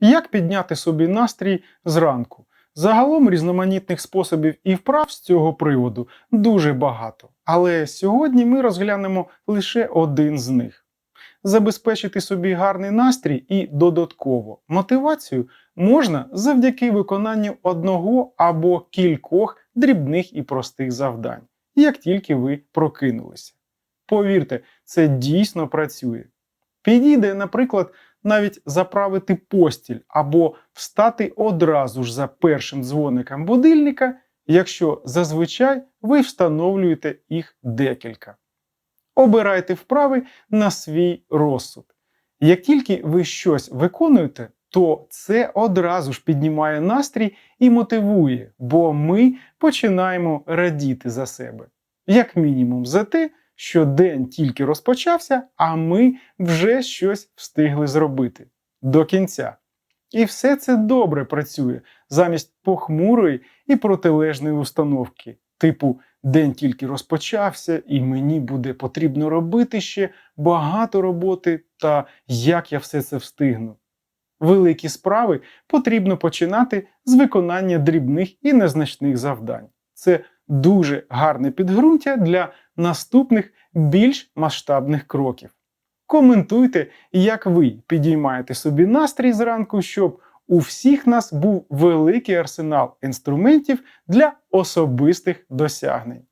Як підняти собі настрій зранку? Загалом різноманітних способів і вправ з цього приводу дуже багато. Але сьогодні ми розглянемо лише один з них. Забезпечити собі гарний настрій і додатково мотивацію можна завдяки виконанню одного або кількох дрібних і простих завдань, як тільки ви прокинулися. Повірте, це дійсно працює. Підійде, наприклад, навіть заправити постіль або встати одразу ж за першим дзвоником будильника, якщо зазвичай ви встановлюєте їх декілька. Обирайте вправи на свій розсуд. Як тільки ви щось виконуєте, то це одразу ж піднімає настрій і мотивує, бо ми починаємо радіти за себе. Як мінімум за те, що день тільки розпочався, а ми вже щось встигли зробити до кінця. І все це добре працює замість похмурої і протилежної установки, типу день тільки розпочався, і мені буде потрібно робити ще багато роботи, та як я все це встигну. Великі справи потрібно починати з виконання дрібних і незначних завдань. Це дуже гарне підґрунтя для наступних більш масштабних кроків. Коментуйте, як ви підіймаєте собі настрій зранку, щоб у всіх нас був великий арсенал інструментів для особистих досягнень.